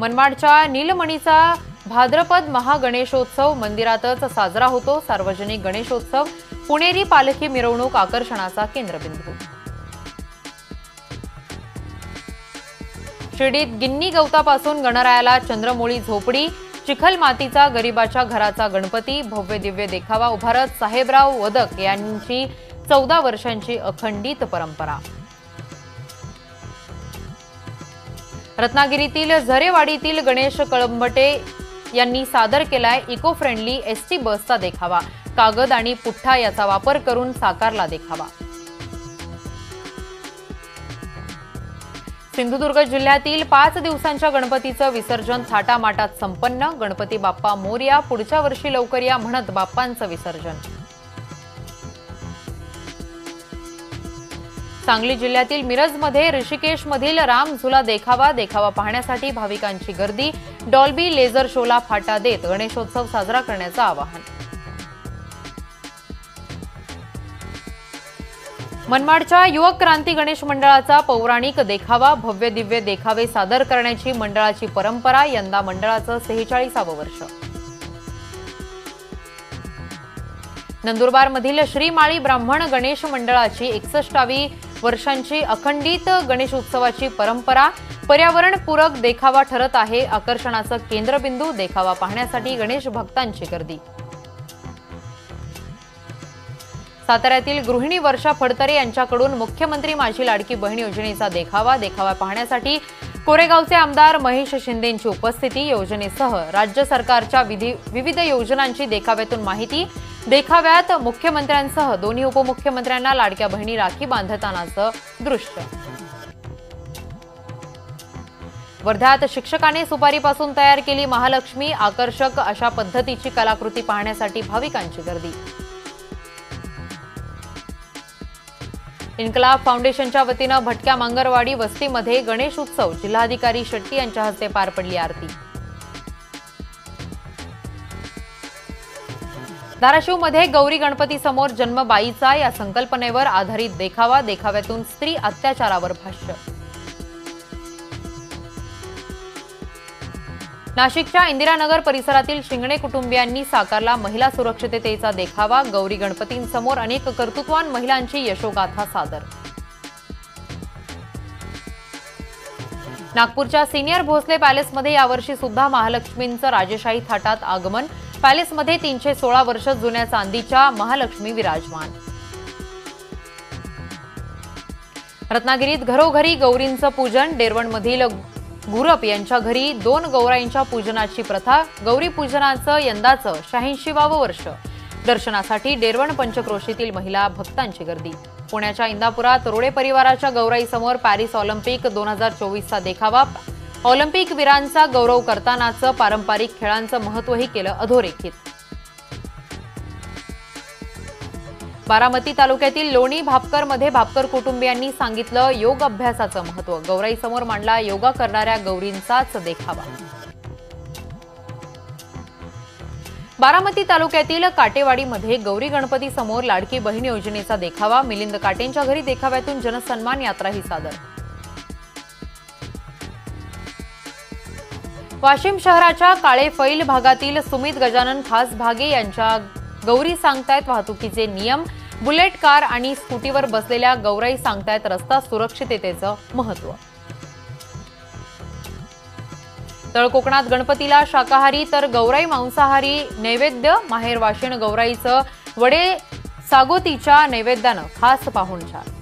मनमाडच्या नीलमणीचा भाद्रपद महागणेशोत्सव मंदिरातच साजरा होतो. सार्वजनिक गणेशोत्सव पुणेरी पालखी मिरवणूक आकर्षणाचा केंद्रबिंदू. शिर्डीत गिन्नी गवतापासून गणरायाला चंद्रमोळी झोपडी चिखल मातीचा गरिबाच्या घराचा गणपती भव्य दिव्य देखावा उभारत साहेबराव वदक यांची चौदा वर्षांची अखंडित परंपरा. रत्नागिरीतील झरेवाडीतील गणेश कळंबटे यांनी सादर केलाय इको फ्रेंडली एस टी बसचा देखावा. कागद आणि पुठ्ठा याचा वापर करून साकारला देखावा. सिंधुदुर्ग जिल्ह्यातील पाच दिवसांच्या गणपतीचं विसर्जन थाटामाटात संपन्न. गणपती बाप्पा मोरया पुढच्या वर्षी लवकर या म्हणत बाप्पांचं विसर्जन. सांगली जिल्ह्यातील मिरजमध्ये ऋषिकेशमधील राम झुला देखावा देखावा पाहण्यासाठी भाविकांची गर्दी. डॉल्बी लेझर शोला फाटा देत गणेशोत्सव साजरा करण्याचं आवाहन. मनमाडच्या युवक क्रांती गणेश मंडळाचा पौराणिक देखावा भव्य दिव्य देखावे सादर करण्याची मंडळाची परंपरा यंदा मंडळाचं सेहेचाळीसावं वर्ष. नंदुरबारमधील श्रीमाळी ब्राह्मण गणेश मंडळाची एकसष्टावी वर्षांची अखंडित गणेश उत्सवाची परंपरा पर्यावरणपूरक देखावा ठरत आहे. आकर्षणाचं केंद्रबिंदू देखावा पाहण्यासाठी गणेश भक्तांची गर्दी. साताऱ्यातील गृहिणी वर्षा फडतरे यांच्याकडून मुख्यमंत्री माझी लाडकी बहीण योजनेचा देखावा देखावा पाहण्यासाठी कोरेगावचे आमदार महेश शिंदेंची उपस्थिती योजनेसह राज्य सरकारच्या विधी विविध योजनांची देखाव्यातून माहिती देखाव्यात. मुख्यमंत्र्यांसह दोन्ही उपमुख्यमंत्र्यांना लाडक्या बहिणी राखी बांधतानाचं दृश्य. वर्ध्यात शिक्षकाने सुपारीपासून तयार केली महालक्ष्मी आकर्षक अशा पद्धतीची कलाकृती पाहण्यासाठी भाविकांची गर्दी. इन्कलाब फाउंडेशनच्या वतीनं भटक्या मांगरवाडी वस्तीमध्ये गणेश उत्सव. जिल्हाधिकारी शेट्टी यांच्या हस्ते पार पडली आरती. धाराशिवमध्ये गौरी गणपती समोर जन्म बाईचा या संकल्पनेवर आधारित देखावा देखाव्यातून स्त्री अत्याचारावर भाष्य. नाशिकच्या इंदिरानगर परिसरातील शिंगणे कुटुंबियांनी साकारला महिला सुरक्षिततेचा देखावा गौरी गणपतींसमोर अनेक कर्तृत्वान महिलांची यशोगाथा सादर. नागपूरच्या सिनियर भोसले पॅलेसमध्ये यावर्षी सुद्धा महालक्ष्मींचं राजेशाही थाटात आगमन पॅलेसमध्ये तीनशे सोळा वर्ष जुन्या चांदीच्या महालक्ष्मी विराजमान. रत्नागिरीत घरोघरी गौरींचं पूजन डेरवणमधील गुरप यांच्या घरी दोन गौराईंच्या पूजनाची प्रथा गौरी पूजनाचं यंदाचं शहाऐंशीवावं वर्ष. दर्शनासाठी डेरवण पंचक्रोशीतील महिला भक्तांची गर्दी. पुण्याच्या इंदापुरात रोडे परिवाराच्या गौराईसमोर पॅरिस ऑलिम्पिक दोन हजार चोवीसचा देखावा ऑलिम्पिक वीरांचा गौरव करतानाचं पारंपरिक खेळांचं महत्वही केलं अधोरेखित. बारामती तालुक्यातील लोणी भापकरमध्ये भापकर कुटुंबियांनी सांगितलं योग अभ्यासाचं महत्त्व गौराईसमोर मांडला योगा करणाऱ्या गौरींचाच देखावा. बारामती तालुक्यातील काटेवाडीमध्ये गौरी गणपती समोर लाडकी बहीण योजनेचा देखावा मिलिंद काटेंच्या घरी देखाव्यातून जनसन्मान यात्राही सादर वाशिम शहराच्या काळे फैल भागातील सुमित गजानन खास भागे यांच्या गौरी सांगतायत वाहतुकीचे नियम बुलेट कार आणि स्कूटीवर बसलेल्या गौराई सांगतायत रस्ता सुरक्षिततेचं महत्त्व तळकोकणात गणपतीला शाकाहारी तर गौराई मांसाहारी नैवेद्य माहेर वाशिण गौराईचं वडे सागोतीच्या नैवेद्यानं खास पाहुणचार.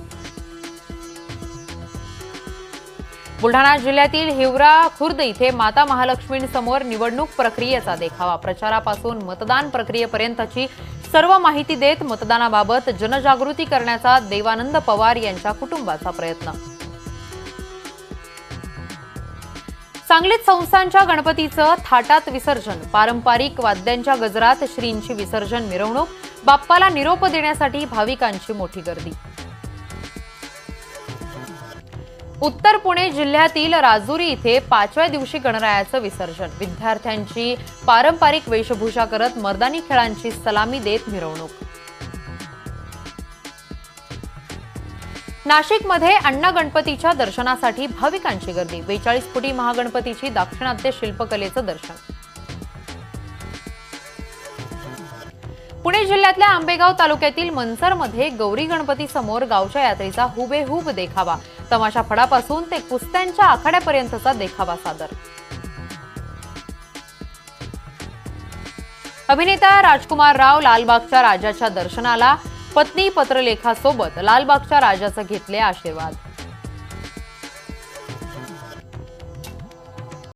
बुलढाणा जिल्ह्यातील हिवरा खुर्द इथे माता महालक्ष्मींसमोर निवडणूक प्रक्रियेचा देखावा. प्रचारापासून मतदान प्रक्रियेपर्यंतची सर्व माहिती देत मतदानाबाबत जनजागृती करण्याचा देवानंद पवार यांच्या कुटुंबाचा प्रयत्न. सांगलीत संस्थांच्या गणपतीचं थाटात विसर्जन. पारंपरिक वाद्यांच्या गजरात श्रींची विसर्जन मिरवणूक. बाप्पाला निरोप देण्यासाठी भाविकांची मोठी गर्दी. उत्तर पुणे जिल्ह्यातील राजुरी इथे पाचव्या दिवशी गणरायाचं विसर्जन. विद्यार्थ्यांची पारंपरिक वेशभूषा करत मर्दानी खेळांची सलामी देत मिरवणूक. नाशिकमध्ये अण्णा गणपतीच्या दर्शनासाठी भाविकांची गर्दी. बेचाळीस फुटी महागणपतीची दाक्षिणात्य शिल्पकलेचं दर्शन. पुणे जिल्ह्यातल्या आंबेगाव तालुक्यातील मनसरमध्ये गौरी गणपती समोर गावच्या यात्रेचा हुबेहूब देखावा. तमाशा फडापासून ते कुस्त्यांच्या आखाड्यापर्यंतचा देखावा सादर. अभिनेता राजकुमार राव लालबागच्या राजाच्या दर्शनाला पत्नी पत्रलेखासोबत लालबागच्या राजाचं घेतले आशीर्वाद.